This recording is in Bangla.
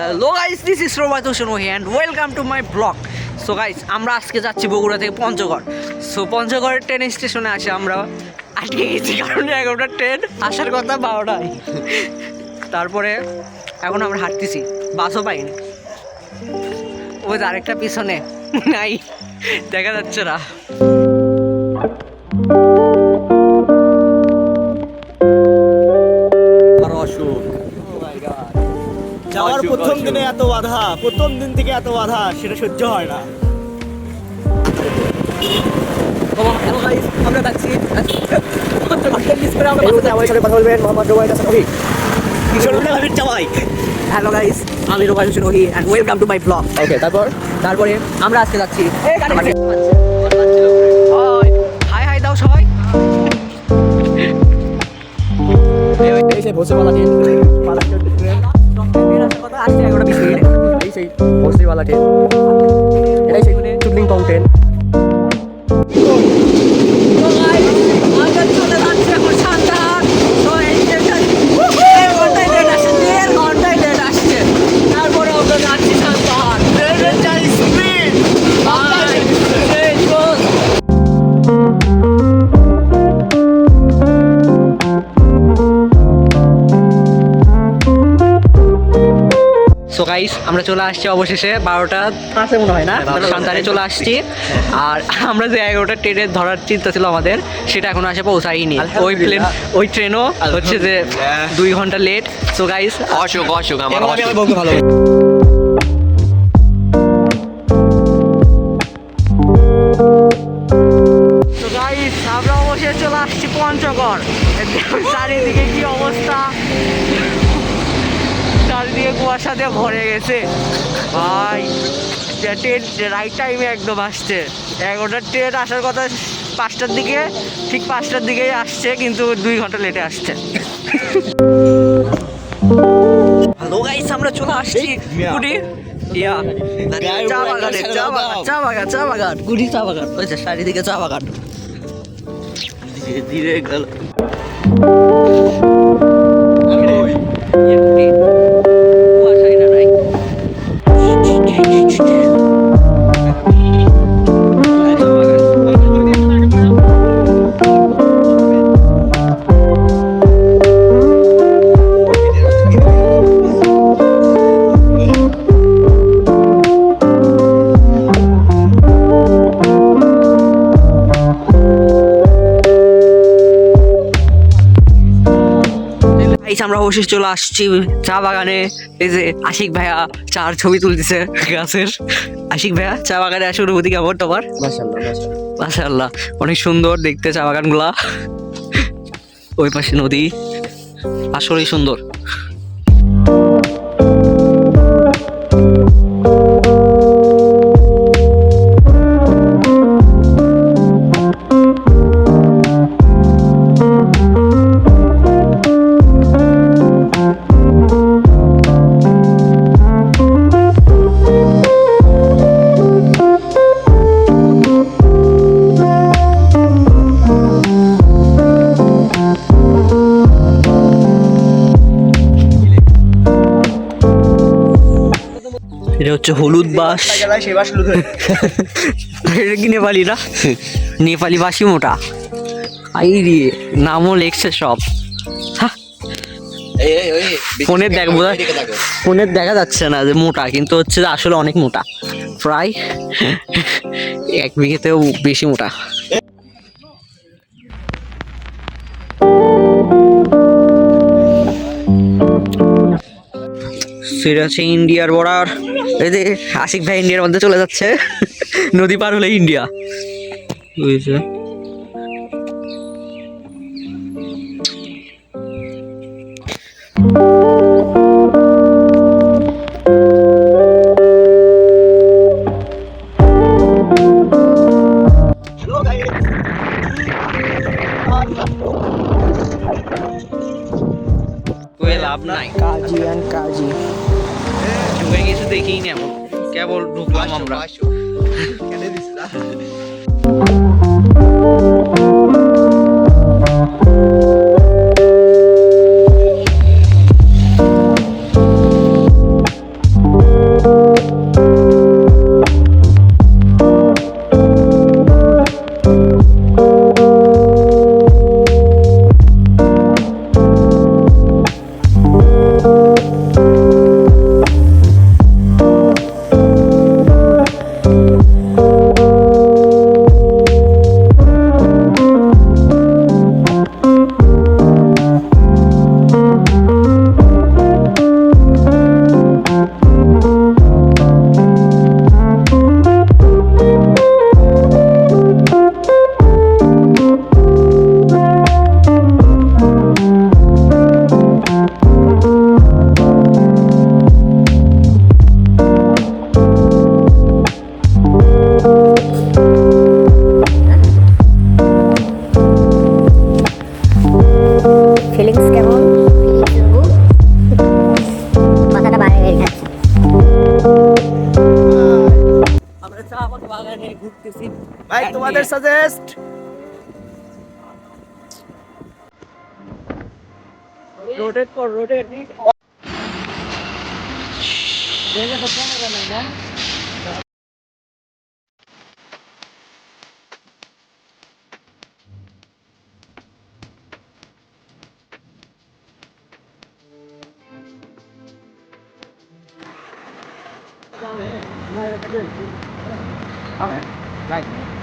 Hello guys this is Robat Hossain Ohi and welcome to my blog so guys আমরা আজকে যাচ্ছি বগুড়া থেকে পঞ্চগড়। সো পঞ্চগড়ের ট্রেন স্টেশনে আসে আমরা। আটকে গেছি কারণ এগারোটা ট্রেন আসার কথা বারোটায়। তারপরে এখন আমরা হাঁটতেছি বাসও পাইনি। ওই আরেকটা পিছনে, নাই, দেখা যাচ্ছে না। দিনে এত বাধা প্রথম দিন থেকে এত বাধা সেটা সহ্য হয় না। আমরা কথা বলবেন মোহাম্মদ হ্যালো গাইস আমি Robai Hossain Ohi and welcome to my blog okay তারপর? তারপরে আমরা আজকে যাচ্ছি। হাই হাই দাও সবাই। এই আসছে এগারোটা বিশ মিনিটে এই সেই ভোসেওয়ালা ট্রেন এটাই সেই গাইস আমরা চলে আসছি অবশেষে বারোটা। পাঁচে মনে হয় না? সন্তানে চলে আসছি। আর আমরা যে এগারোটা ট্রেনে ধরার চিন্তা ছিল আমাদের সেটা এখন আসে পৌঁছাইনি ওই প্লেন ওই ট্রেনও হচ্ছে যে দুই ঘণ্টা late so guys Ashok Ashok আমার ভালো। চারিদিকে কুয়াশা দিয়ে ভরে গেছে। ভাই ট্রেন রাইট টাইমে একদম আসছে। এগারোটার ট্রেন আসার কথা পাঁচটার দিকে ঠিক পাঁচটার দিকেই আসছে কিন্তু দুই ঘণ্টা লেটে আসছে। হ্যালো গাইস আমরা চলে আসছি গুডি ইয়া। চা বাগানে চা বাগান চা বাগান চা বাগান। গুডি চা বাগান। ওই যে চারিদিকে চা বাগান। ধীরে ধীরে গেল। গাইস আমরা অবশেষ চলে আসছি চা বাগানে। এই যে আশিক ভাইয়া চার ছবি তুলতেছে গাছের। আশিক ভাইয়া চা বাগানে আসে অনুভূতি কেমন তোমার? মাশাআল্লাহ অনেক সুন্দর দেখতে চা বাগানগুলা। ওই পাশে নদী। আসলেই সুন্দর। এটা হচ্ছে হলুদ বাস এটা কি নেপালি না নেপালি বাসি মোটা। আই রে নামও লেখছে সব। হ্যাঁ এই এই ওই ফোনে দেখ বোধহয় ফোনের দেখা যাচ্ছে না যে মোটা কিন্তু হচ্ছে আসলে অনেক মোটা। প্রায় এক বিঘেতেও বেশি মোটা। সেটা হচ্ছে ইন্ডিয়ার বর্ডার। এই যে আশিক ভাই ইন্ডিয়ার মধ্যে চলে যাচ্ছে। নদী পার হলে ইন্ডিয়া। বুঝেছে কিছু এমন কেবল ঢুকলাম আমরা। ভাই তোমাদের সাজেস্ট রোটেট কর রোটেট দেখে তো ক্যামেরা নাই না Amen. Right.